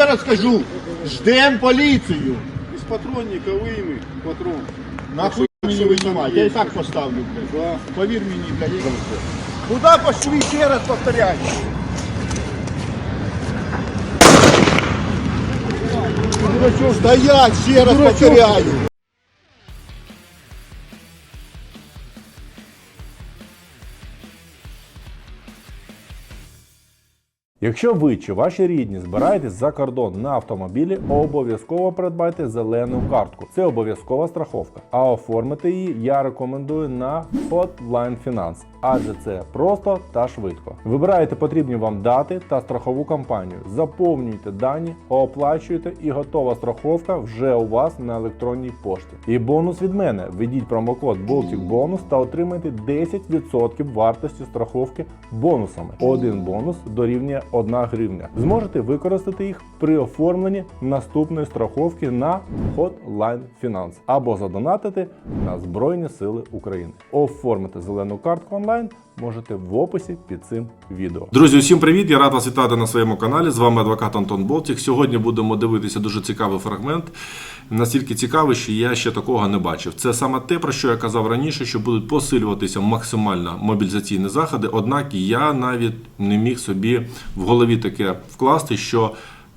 Я раз кажу, ждем поліцію. Из патронника выйми патрон. Нахуй мені виймати, я і так поставлю, блядь. Да. Повір мені, блядь. я- Куда пошли, ще раз повторяю. Стоять, ще раз повторяю. Якщо ви чи ваші рідні збираєтесь за кордон на автомобілі, обов'язково придбайте зелену картку. Це обов'язкова страховка. А оформити її я рекомендую на Hotline Finance, адже це просто та швидко. Вибираєте потрібні вам дати та страхову компанію, заповнюєте дані, оплачуєте і готова страховка вже у вас на електронній пошті. І бонус від мене: введіть промокод Baltic Bonus та отримайте 10% вартості страховки бонусами. Один бонус дорівнює 1 гривня. Зможете використати їх при оформленні наступної страховки на Hotline Finance або задонатити на Збройні Сили України. Оформити зелену картку онлайн можете в описі під цим відео. Друзі, усім привіт! Я рад вас вітати на своєму каналі. З вами адвокат Антон Болтік. Сьогодні будемо дивитися дуже цікавий фрагмент. Настільки цікавий, що я ще такого не бачив. Це саме те, про що я казав раніше, що будуть посилюватися максимально мобілізаційні заходи. Однак я навіть не міг собі в голові таке вкласти, що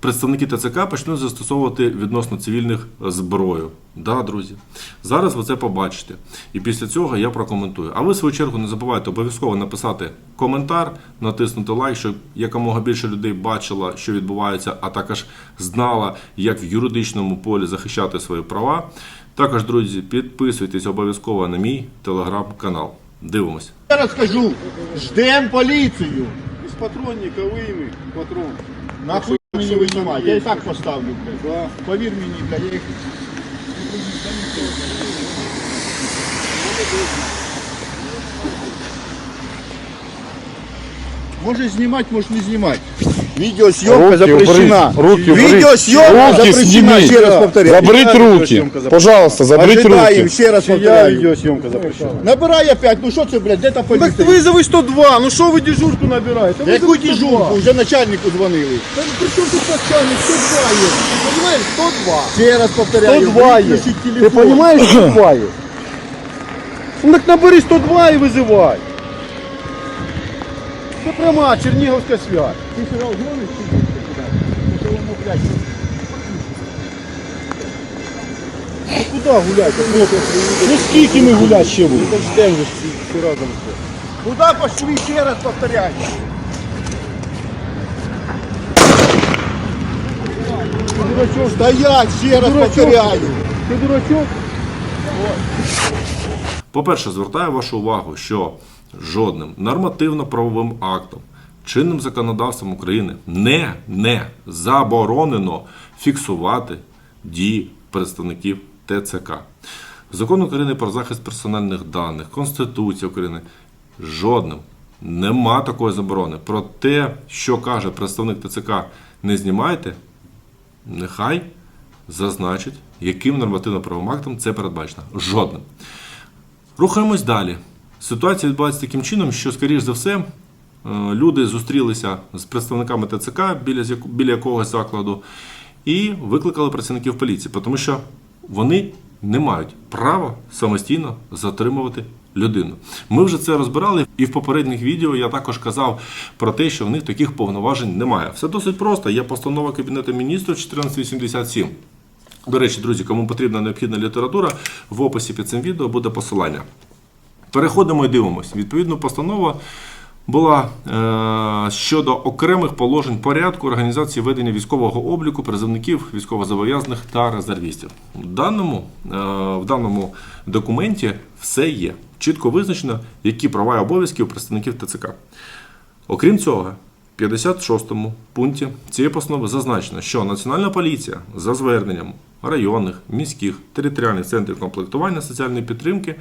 представники ТЦК почнуть застосовувати відносно цивільних зброю. Да, друзі. Зараз ви це побачите. І після цього я прокоментую. А ви, в свою чергу, не забувайте обов'язково написати коментар, натиснути лайк, щоб якомога більше людей бачило, що відбувається, а також знала, як в юридичному полі захищати свої права. Також, друзі, підписуйтесь обов'язково на мій телеграм-канал. Дивимось. Я раз кажу, ждем поліцію. Из патронника выйми патрон. Нахуй мені виймати, я і так поставлю, блядь. Да. Повір мені, блядь. я їх- Можеш знімати, можеш не знімати. Відеосйомка Руки запрещена. убери, руки убери. Відеосйомка Руки запрещена, сними. ще раз повторяю. Заберіть руки. видеосъемка Пожалуйста, заберіть Ожидаємо, руки. ще раз Чья повторяю. видеосъемка запрещена? Набирай опять, ну що це, блядь, де та Так поліція? вызовы 102, ну что вы дежурку набираете? Та Яку дежурку? Вже начальнику дзвонили. При чем тут начальник? 102 есть. Ты понимаешь, 102. Ще раз повторяю. 102 есть. виключіть Ты телефон. понимаешь, 102 есть? Ну так набери 102 и вызывай. Це пряма Черніговська связь. Ти сюди дзвониш чи ні? Що воно, блядь, Ну куди гуляти? Ну скільки ми гуляти ще будемо? Ну ждемо вже всі, всі разом. Куда пошли, ще раз повторяю. Дурачок, Стоять, ще раз Дурачок. повторяю. ти дурачок? По-перше, звертаю вашу увагу, що жодним нормативно-правовим актом, чинним законодавством України не, не заборонено фіксувати дії представників ТЦК. Закон України про захист персональних даних, Конституція України жодним нема такої заборони. Про те, що каже представник ТЦК, не знімайте, нехай зазначить, яким нормативно-правовим актом це передбачено. Жодним. Рухаємось далі. Ситуація відбувається таким чином, що, скоріш за все, е, люди зустрілися з представниками ТЦК біля, біля якогось закладу і викликали працівників поліції, тому що вони не мають права самостійно затримувати людину. Ми вже це розбирали, і в попередніх відео я також казав про те, що в них таких повноважень немає. Все досить просто. Є постанова Кабінету міністрів 1487. До речі, друзі, кому потрібна необхідна література, в описі під цим відео буде посилання. Переходимо і дивимося. Відповідно, постанова була е, щодо окремих положень порядку організації ведення військового обліку призовників військовозобов'язаних та резервістів. В даному, е, в даному документі все є. Чітко визначено, які права і обов'язки у представників ТЦК. Окрім цього, в 56 пункті цієї постанови зазначено, що Національна поліція за зверненням районних, міських, територіальних центрів комплектування соціальної підтримки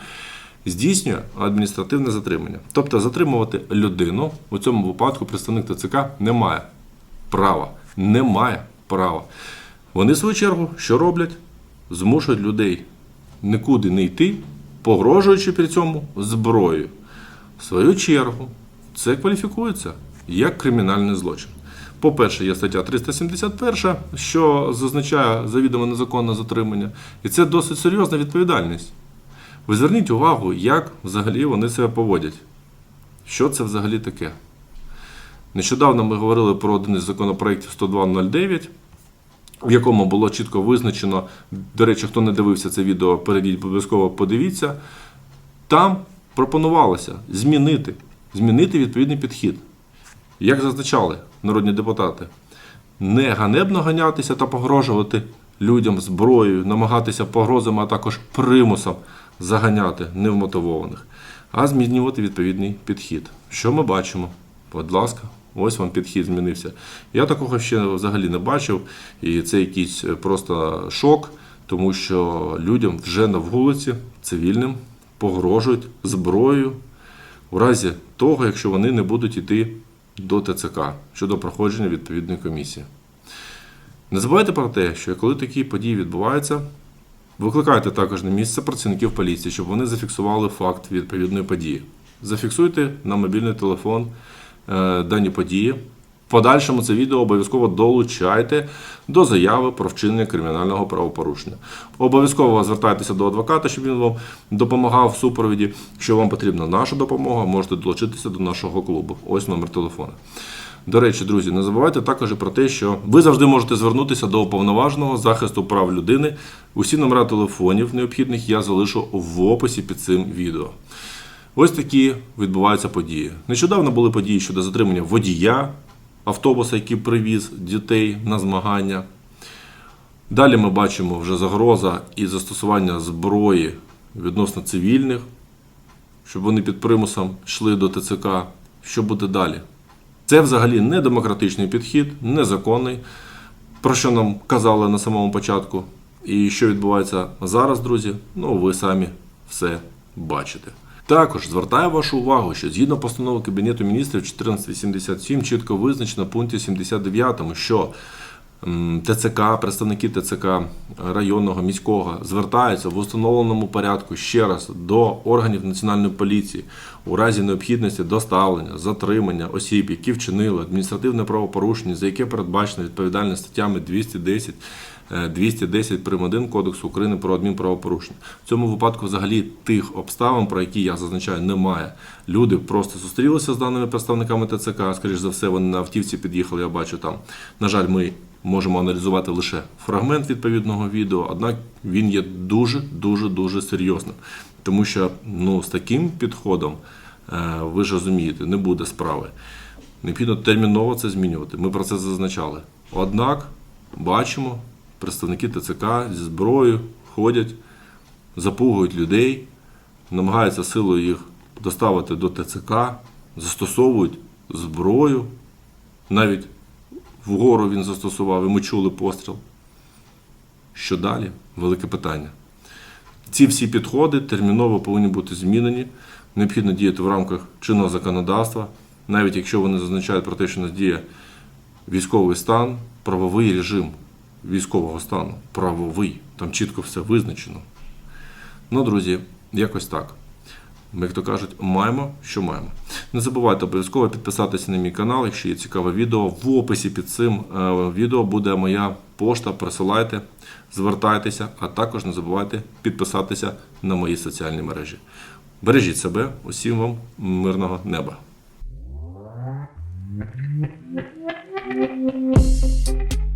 здійснює адміністративне затримання. Тобто затримувати людину у цьому випадку представник ТЦК не має права. Не має права. Вони, в свою чергу, що роблять? Змушують людей нікуди не йти, погрожуючи при цьому зброєю. В свою чергу, це кваліфікується як кримінальний злочин. По-перше, є стаття 371, що зазначає завідомо незаконне затримання, і це досить серйозна відповідальність. Ви зверніть увагу, як взагалі вони себе поводять. Що це взагалі таке? Нещодавно ми говорили про один із законопроєктів 10209, в якому було чітко визначено, до речі, хто не дивився це відео, перейдіть обов'язково подивіться. Там пропонувалося змінити, змінити відповідний підхід. Як зазначали народні депутати, не ганебно ганятися та погрожувати людям зброєю, намагатися погрозами, а також примусом заганяти невмотивованих, а змінювати відповідний підхід. Що ми бачимо? Будь ласка, ось вам підхід змінився. Я такого ще взагалі не бачив, і це якийсь е, просто шок, тому що людям вже на вулиці цивільним погрожують зброєю у разі того, якщо вони не будуть йти до ТЦК щодо проходження відповідної комісії. Не забувайте про те, що коли такі події відбуваються, викликайте також на місце працівників поліції, щоб вони зафіксували факт відповідної події. Зафіксуйте на мобільний телефон е, дані події. В подальшому це відео обов'язково долучайте до заяви про вчинення кримінального правопорушення. Обов'язково звертайтеся до адвоката, щоб він вам допомагав в супровіді. Якщо вам потрібна наша допомога, можете долучитися до нашого клубу. Ось номер телефону. До речі, друзі, не забувайте також про те, що ви завжди можете звернутися до уповноваженого захисту прав людини. Усі номера телефонів необхідних я залишу в описі під цим відео. Ось такі відбуваються події. Нещодавно були події щодо затримання водія автобуса, який привіз дітей на змагання. Далі ми бачимо вже загроза і застосування зброї відносно цивільних, щоб вони під примусом йшли до ТЦК. Що буде далі? Це взагалі не демократичний підхід, незаконний, про що нам казали на самому початку. І що відбувається зараз, друзі, ну ви самі все бачите. Також звертаю вашу увагу, що згідно постанови Кабінету міністрів 1487 чітко визначено в пункті 79, що ТЦК, представники ТЦК районного, міського звертаються в установленому порядку ще раз до органів національної поліції у разі необхідності доставлення, затримання осіб, які вчинили адміністративне правопорушення, за яке передбачено відповідальність статтями 210 е, 210 прим. 1 Кодексу України про адмінправопорушення. В цьому випадку взагалі тих обставин, про які я зазначаю, немає. Люди просто зустрілися з даними представниками ТЦК. Скоріш за все, вони на автівці під'їхали. Я бачу там. На жаль, ми можемо аналізувати лише фрагмент відповідного відео, однак він є дуже, дуже, дуже серйозним. Тому що ну, з таким підходом, е, ви ж розумієте, не буде справи. Необхідно терміново це змінювати. Ми про це зазначали. Однак бачимо, представники ТЦК зі зброєю ходять, запугують людей, намагаються силою їх доставити до ТЦК, застосовують зброю. Навіть вгору він застосував, і ми чули постріл. Що далі? Велике питання. Ці всі підходи терміново повинні бути змінені. Необхідно діяти в рамках чинного законодавства, навіть якщо вони зазначають про те, що нас діє військовий стан, правовий режим військового стану. Правовий. Там чітко все визначено. Ну, друзі, якось так. Як то кажуть, маємо, що маємо. Не забувайте обов'язково підписатися на мій канал, якщо є цікаве відео. В описі під цим е, відео буде моя пошта. Присилайте, звертайтеся, а також не забувайте підписатися на мої соціальні мережі. Бережіть себе, усім вам мирного неба.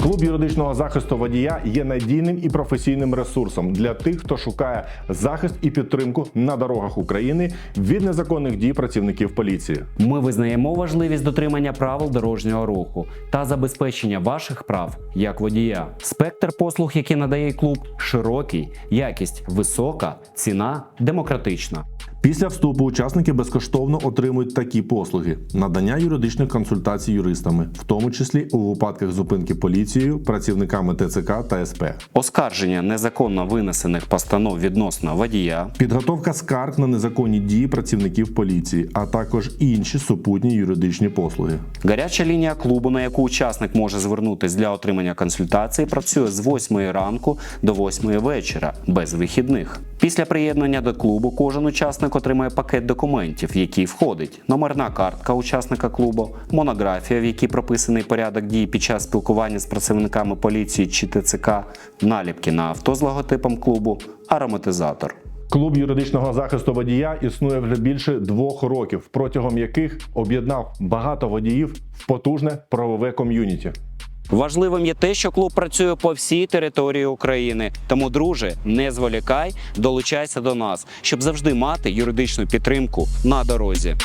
Клуб юридичного захисту водія є надійним і професійним ресурсом для тих, хто шукає захист і підтримку на дорогах України від незаконних дій працівників поліції. Ми визнаємо важливість дотримання правил дорожнього руху та забезпечення ваших прав як водія. Спектр послуг, які надає клуб, широкий, якість висока, ціна демократична. Після вступу учасники безкоштовно отримують такі послуги: надання юридичних консультацій юристами, в тому числі у випадках зупинки поліцією, працівниками ТЦК та СП. Оскарження незаконно винесених постанов відносно водія, Підготовка скарг на незаконні дії працівників поліції, а також інші супутні юридичні послуги. Гаряча лінія клубу, на яку учасник може звернутись для отримання консультації, працює з 8 ранку до 8 вечора без вихідних. Після приєднання до клубу кожен учасник учасник отримує пакет документів, в який входить номерна картка учасника клубу, монографія, в якій прописаний порядок дій під час спілкування з працівниками поліції чи ТЦК, наліпки на авто з логотипом клубу, ароматизатор. Клуб юридичного захисту водія існує вже більше двох років, протягом яких об'єднав багато водіїв в потужне правове ком'юніті. Важливим є те, що клуб працює по всій території України. Тому, друже, не зволікай, долучайся до нас, щоб завжди мати юридичну підтримку на дорозі.